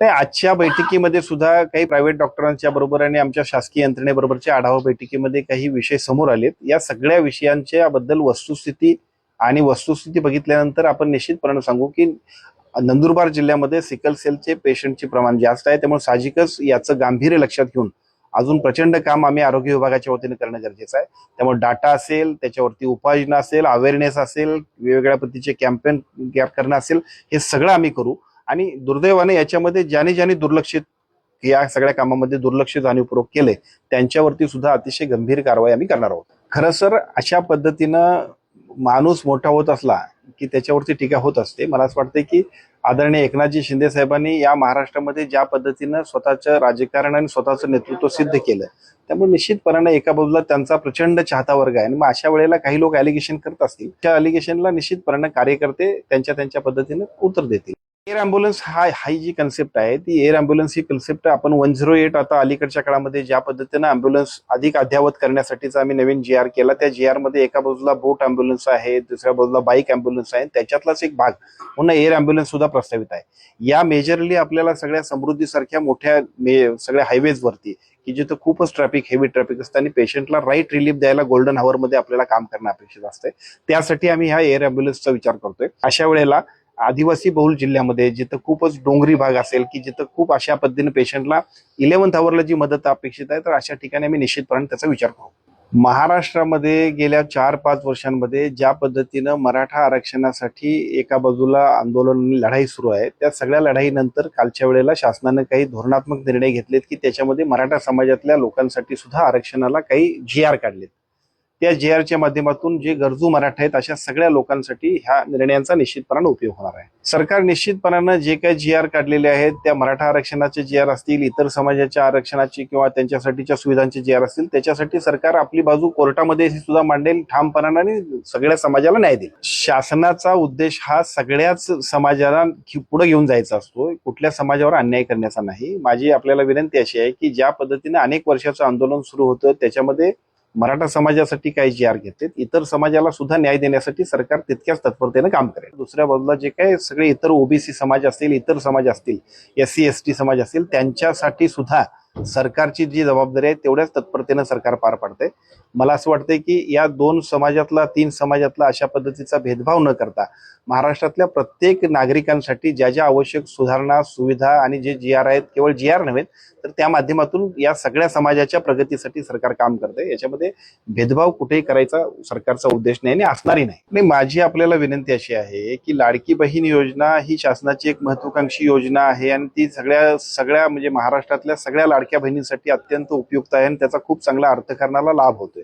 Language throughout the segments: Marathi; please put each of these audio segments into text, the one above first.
नाही आजच्या बैठकीमध्ये सुद्धा काही प्रायव्हेट डॉक्टरांच्या बरोबर आणि आमच्या शासकीय यंत्रणेबरोबरच्या आढावा बैठकीमध्ये काही विषय समोर आलेत. या सगळ्या विषयांच्या बद्दल वस्तुस्थिती आणि वस्तुस्थिती बघितल्यानंतर आपण निश्चितपणे सांगू की नंदुरबार जिल्ह्यामध्ये सिकल सेलचे पेशंटचे प्रमाण जास्त आहे. त्यामुळे साहजिकच याचं गांभीर्य लक्षात घेऊन अजून प्रचंड काम आम्ही आरोग्य विभागाच्या वतीने करणं गरजेचं आहे. त्यामुळे डाटा असेल त्याच्यावरती उपाययोजना असेल अवेअरनेस असेल वेगवेगळ्या पद्धतीचे कॅम्पेन करणं असेल हे सगळं आम्ही करू. आणि दुर्दैवाने याच्यामध्ये ज्याने ज्याने दुर्लक्षित या सगळ्या कामामध्ये दुर्लक्ष जाणीवपूर्वक केले त्यांच्यावरती सुद्धा अतिशय गंभीर कारवाई आम्ही करणार आहोत. खरं सर अशा पद्धतीनं माणूस मोठा होत असला की त्याच्यावरती टीका होत असते. मला असं वाटतं की आदरणीय एकनाथजी शिंदे साहेबांनी या महाराष्ट्रामध्ये ज्या पद्धतीनं स्वतःचं राजकारण आणि स्वतःचं नेतृत्व सिद्ध केलं त्यामुळे निश्चितपणाने एका बाजूला त्यांचा प्रचंड चाहता वर्ग आहे. आणि मग अशा वेळेला काही लोक अलिगेशन करत असतील. त्या अलिगेशनला निश्चितपणाने कार्यकर्ते त्यांच्या त्यांच्या पद्धतीनं उत्तर देतील. एअर अँब्युलन्स हा हाय जी कन्सेप्ट आहे ती एअर अँब्युलन्स ही कन्सेप्ट आपण वन झिरो एट आता अलीकडच्या काळामध्ये ज्या पद्धतीनं अँब्युलन्स अधिक अद्यावत करण्यासाठीचा आम्ही नवीन जी आर केला. त्या जी आरमध्ये एका बाजूला बोट अँब्युलन्स आहे दुसऱ्या बाजूला बाईक अँब्युलन्स आहे. त्याच्यातलाच एक भाग म्हणून एअर अँब्युलन्स सुद्धा प्रस्तावित आहे. या मेजरली आपल्याला सगळ्या समृद्धीसारख्या मोठ्या सगळ्या हायवेज वरती की जिथं खूपच ट्रॅफिक हेवी ट्रॅफिक असतं आणि पेशंटला राईट रिलीफ द्यायला गोल्डन हवर मध्ये आपल्याला काम करणं अपेक्षित असते त्यासाठी आम्ही ह्या एअर अँब्युलन्सचा विचार करतोय. अशा वेळेला आदिवासी बहुल जिल्ह्यामध्ये जिथं खूपच डोंगरी भाग असेल की जिथं खूप अशा पद्धतीने पेशंटला इलेव्हन्थ आवरला जी मदत अपेक्षित आहे तर अशा ठिकाणी आम्ही निश्चितपणे त्याचा विचार करू. महाराष्ट्रामध्ये गेल्या चार पाच वर्षांमध्ये ज्या पद्धतीनं मराठा आरक्षणासाठी एका बाजूला आंदोलन आणि लढाई सुरू आहे त्या सगळ्या लढाईनंतर कालच्या वेळेला शासनानं काही धोरणात्मक निर्णय घेतलेत की त्याच्यामध्ये मराठा समाजातल्या लोकांसाठी सुद्धा आरक्षणाला काही जी आर काढलेत. त्या जे आरच्या माध्यमातून जे गरजू मराठा आहेत अशा सगळ्या लोकांसाठी ह्या निर्णयांचा निश्चितपणानं उपयोग होणार आहे. सरकार निश्चितपणानं जे काही जी आर काढलेले आहेत त्या मराठा आरक्षणाचे जी आर असतील इतर समाजाच्या आरक्षणाची किंवा त्यांच्यासाठीच्या सुविधांचे जी आर असतील त्याच्यासाठी सरकार आपली बाजू कोर्टामध्ये सुद्धा मांडेल ठामपणानं आणि सगळ्या समाजाला न्याय देईल. शासनाचा उद्देश हा सगळ्याच समाजाला पुढे घेऊन जायचा असतो. कुठल्या समाजावर अन्याय करण्याचा नाही. माझी आपल्याला विनंती अशी आहे की ज्या पद्धतीने अनेक वर्षाचं आंदोलन सुरू होतं त्याच्यामध्ये मराठा समाजासाठी काही जी आर घेते इतर समाजाला सुद्धा न्याय देण्यासाठी सरकार तितक्याच तत्परतेने काम करेल. दुसऱ्या बाजूला जे काही सगळे इतर ओबीसी समाज असतील इतर समाज असतील एस सी एस टी समाज असतील त्यांच्यासाठी सुद्धा सरकारची जी जबाबदारी आहे तेवढ्याच तत्परतेनं सरकार पार पाडते मला असं वाटतंय की या दोन समाजातला तीन समाजातला अशा पद्धतीचा भेदभाव न करता महाराष्ट्रातल्या प्रत्येक नागरिकांसाठी ज्या ज्या आवश्यक सुधारणा सुविधा आणि जे जी आर आहेत केवळ जी आर नव्हेत तर त्या माध्यमातून या सगळ्या समाजाच्या प्रगतीसाठी सरकार काम करते याच्यामध्ये भेदभाव कुठेही करायचा सरकारचा उद्देश नाही आणि असणारही नाही. आणि माझी आपल्याला विनंती अशी आहे की लाडकी बहीण योजना ही शासनाची एक महत्वाकांक्षी योजना आहे आणि ती सगळ्या सगळ्या म्हणजे महाराष्ट्रातल्या सगळ्या लाडक्या बहिणींसाठी अत्यंत उपयुक्त आहे आणि त्याचा खूप चांगला अर्थकारणाला लाभ होतोय.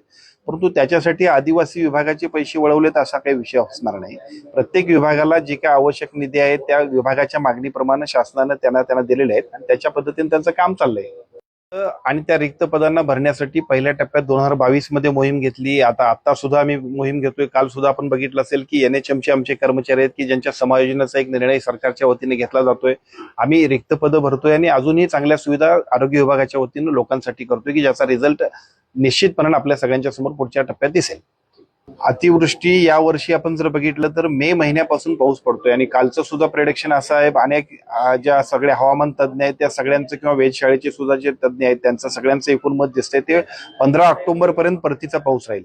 परंतु त्याच्यासाठी आदिवासी विभागाचे पैसे वळवलेत असा काही विषय असणार नाही. प्रत्येक विभागाला जे काही आवश्यक निधी आहे त्या विभागाच्या मागणीप्रमाणे शासनानं त्यांना त्यांना दिलेले आहेत आणि त्याच्या पद्धतीने त्यांचं काम चाललंय. आणि त्या रिक्त पदांना भरण्यासाठी पहिल्या टप्प्यात दोन हजार बावीसमध्ये मोहीम घेतली. आता आता सुद्धा आम्ही मोहीम घेतोय. काल सुद्धा आपण बघितलं असेल की एनएचएम चे आमचे कर्मचारी आहेत की ज्यांच्या समायोजनाचा एक निर्णय सरकारच्या वतीने घेतला जातोय. आम्ही रिक्त पदं भरतोय आणि अजूनही चांगल्या सुविधा आरोग्य विभागाच्या वतीनं लोकांसाठी करतोय की ज्याचा रिझल्ट निश्चितपणे आपल्या सगळ्यांच्या समोर पुढच्या टप्प्यात दिसेल. अतिवृष्टी या वर्षी आपण जर बघितलं तर मे महिन्यापासून पाऊस पडतोय. आणि कालचं सुद्धा प्रेडिक्शन असं आहे अनेक ज्या सगळ्या हवामान तज्ज्ञ आहेत त्या सगळ्यांचं किंवा वेधशाळेचे सुद्धा जे तज्ज्ञ आहेत त्यांचं सगळ्यांचं एकूण मत दिसतंय ते पंधरा ऑक्टोबर पर्यंत परतीचा पाऊस राहील.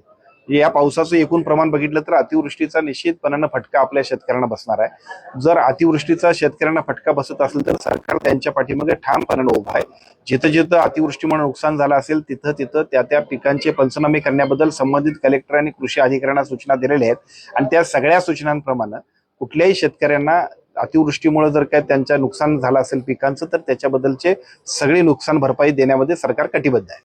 या पावसाचं एकूण प्रमाण बघितलं तर अतिवृष्टीचा निश्चितपणानं फटका आपल्या शेतकऱ्यांना बसणार आहे. जर अतिवृष्टीचा शेतकऱ्यांना फटका बसत असेल तर सरकार त्यांच्या पाठीमागे ठामपणानं उभा आहे. जिथं जिथं अतिवृष्टीमुळे नुकसान झालं असेल तिथं तिथं त्या त्या पिकांचे पंचनामे करण्याबद्दल संबंधित कलेक्टर आणि कृषी अधिकाऱ्यांना सूचना दिलेल्या आहेत. आणि त्या सगळ्या सूचनांप्रमाणे कुठल्याही शेतकऱ्यांना अतिवृष्टीमुळे जर काय त्यांच्या नुकसान झालं असेल पिकांचं तर त्याच्याबद्दलचे सगळे नुकसान भरपाई देण्यामध्ये सरकार कटिबद्ध आहे.